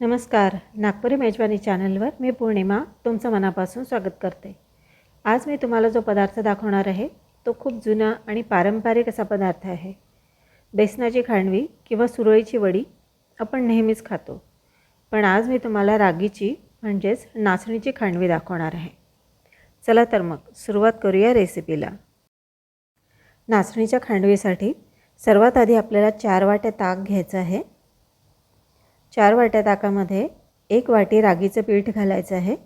नमस्कार. नागपुरी मेजवानी चॅनलवर मी पौर्णिमा तुमचं मनापासून स्वागत करते. आज मी तुम्हाला जो पदार्थ दाखवणार आहे तो खूप जुना आणि पारंपरिक असा पदार्थ आहे. बेसनाची खांडवी किंवा सुरळीची वडी आपण नेहमीच खातो. पण आज मी तुम्हाला रागीची म्हणजेच नाचणीची खांडवी दाखवणार आहे. चला तर मग सुरुवात करूया रेसिपीला. नाचणीच्या खांडवीसाठी सर्वात आधी आपल्याला चार वाट्या ताक घ्यायचं आहे. चार वाट्या ताकामध्ये एक वाटी रागीचं पीठ घालायचं आहे.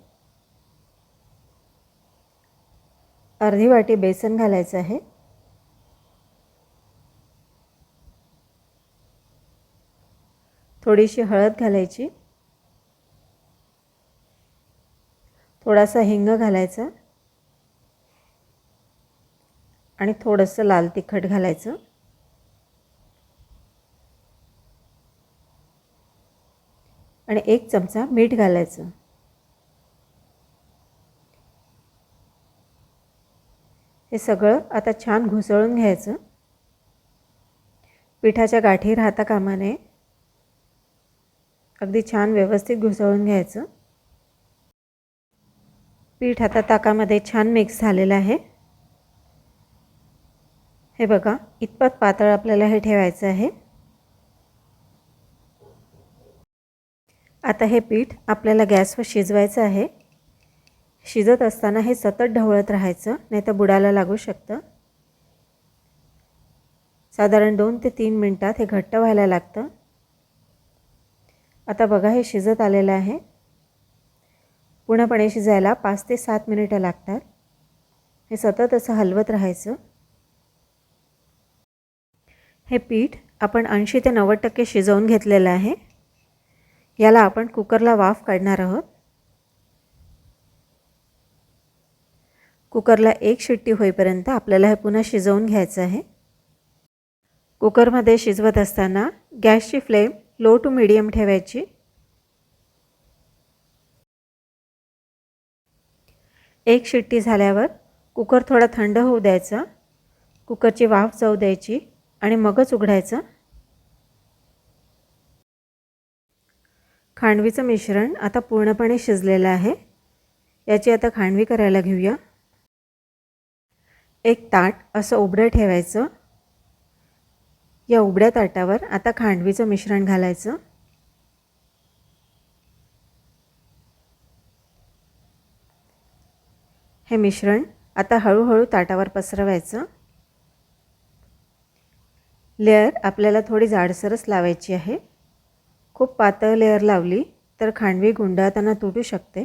अर्धी वाटी बेसन घालायचं आहे. थोडीशी हळद घालायची. थोडासा हिंग घालायचा. आणि थोडंसं लाल तिखट घालायचं. आणि एक चमचा मीठ घालायचं. हे सगळं आता छान घुसळून घ्यायचं. पिठाच्या गाठी राहता कामा नये अगदी छान व्यवस्थित घुसळून घ्यायचं. पीठ आता ताकामध्ये छान मिक्स झालेलं आहे. हे बघा इतपत पातळ आपल्याला हे ठेवायचं आहे. आता हे पीठ आपल्याला गॅसवर शिजवायचं आहे. शिजत असताना हे सतत ढवळत राहायचं नाही तर बुडायला लागू शकतं. साधारण दोन ते तीन मिनटात हे घट्ट व्हायला लागतं. आता बघा हे शिजत आलेलं आहे. पूर्णपणे शिजायला पाच ते सात मिनिटं लागतात. हे सतत असं हलवत राहायचं. हे पीठ आपण ऐंशी ते नव्वद टक्के शिजवून घेतलेलं आहे. याला आपण कुकरला वाफ काढणार आहोत. कुकरला एक शिट्टी होईपर्यंत आपल्याला हे पुन्हा शिजवून घ्यायचं आहे. कुकरमध्ये शिजवत असताना गॅसची फ्लेम लो टू मिडियम ठेवायची. एक शिट्टी झाल्यावर कुकर थोडा थंड होऊ द्यायचा. कुकरची वाफ जाऊ द्यायची आणि मगच उघडायचं. खांडवीचं मिश्रण आता पूर्णपणे शिजलेलं आहे. याची आता खांडवी करायला घेऊया. एक ताट असं उबडं ठेवायचं. या उबड्या ताटावर आता खांडवीचं मिश्रण घालायचं. हे मिश्रण आता हळूहळू ताटावर पसरवायचं. लेअर आपल्याला थोडी जाडसरच लावायची आहे. खूप पातळ लेअर लावली तर खांडवी गुंडाळताना तुटू शकते.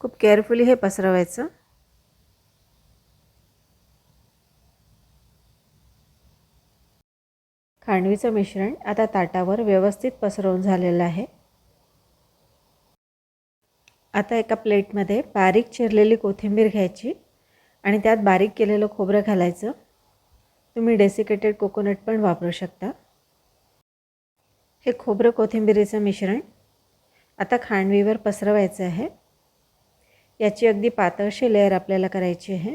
खूप केअरफुली हे पसरवायचं. खांडवीचं मिश्रण आता ताटावर व्यवस्थित पसरवून झालेलं आहे. आता एका प्लेटमध्ये बारीक चिरलेली कोथिंबीर घ्यायची आणि त्यात बारीक केलेलं खोबरं घालायचं. तुम्ही डेसिकेटेड कोकोनट पण वापरू शकता. हे खोबरं कोथिंबिरीचं मिश्रण आता खांडवीवर पसरवायचं आहे. याची अगदी पातळशी लेअर आपल्याला करायची आहे.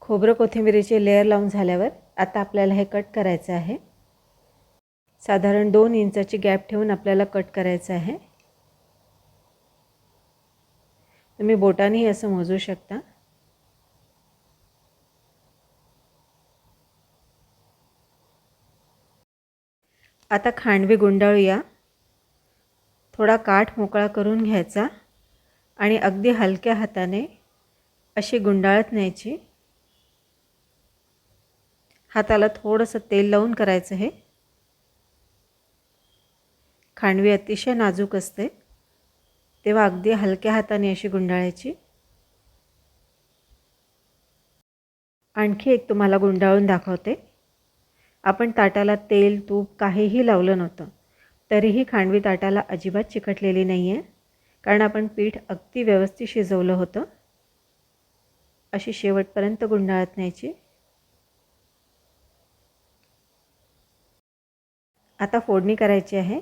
खोबरं कोथिंबिरीची लेअर लावून झाल्यावर आता आपल्याला हे कट करायचं आहे. साधारण दोन इंचाची गॅप ठेवून आपल्याला कट करायचं आहे. तुम्ही बोटानेही असं मोजू शकता. आता खांडवी गुंडाळूया. थोडा काठ मोकळा करून घ्यायचा आणि अगदी हलक्या हाताने अशी गुंडाळत न्यायची. हाताला थोडंसं तेल लावून करायचं हे. खांडवी अतिशय नाजूक असते. तेव्हा अगदी हलक्या हाताने अशी गुंडाळायची. आणखी एक तुम्हाला गुंडाळून दाखवते. आपण ताटाला तेल तूप काहीही लावलं नव्हतं. तरीही खांडवी ताटाला अजिबात चिकटलेली नाही आहे कारण आपण पीठ अगदी व्यवस्थित शिजवलं होतं. अशी शेवटपर्यंत गुंडाळत न्यायची. आता फोडणी करायची आहे.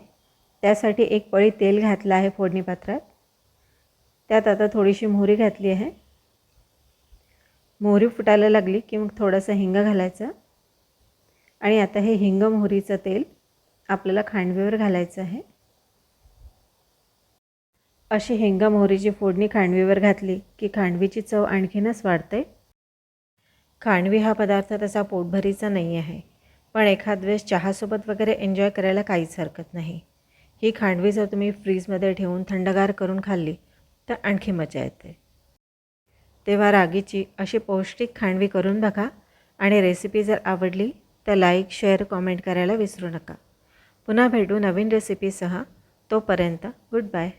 त्यासाठी एक पळी तेल घातलं आहे फोडणी पात्रात. त्यात आता थोडीशी मोहरी घातली आहे. मोहरी फुटायला लागली की मग थोडंसं हिंग घालायचं. आणि आता हे हिंग मोहरीचं तेल आपल्याला खांडवीवर घालायचं आहे. अशी हिंग मोहरीची फोडणी खांडवीवर घातली की खांडवीची चव आणखीनच वाढते. खांडवी हा पदार्थ तसा पोटभरीचा नाही आहे पण एखाद वेळेस चहासोबत वगैरे एन्जॉय करायला काहीच हरकत नाही. ही खांडवी जर तुम्ही फ्रीजमध्ये ठेवून थंडगार करून खाल्ली तर आणखी मजा येते. तेव्हा रागीची अशी पौष्टिक खांडवी करून बघा आणि रेसिपी जर आवडली तर लाईक शेअर कॉमेंट करायला विसरू नका. पुन्हा भेटू नवीन रेसिपीसह तोपर्यंत गुड बाय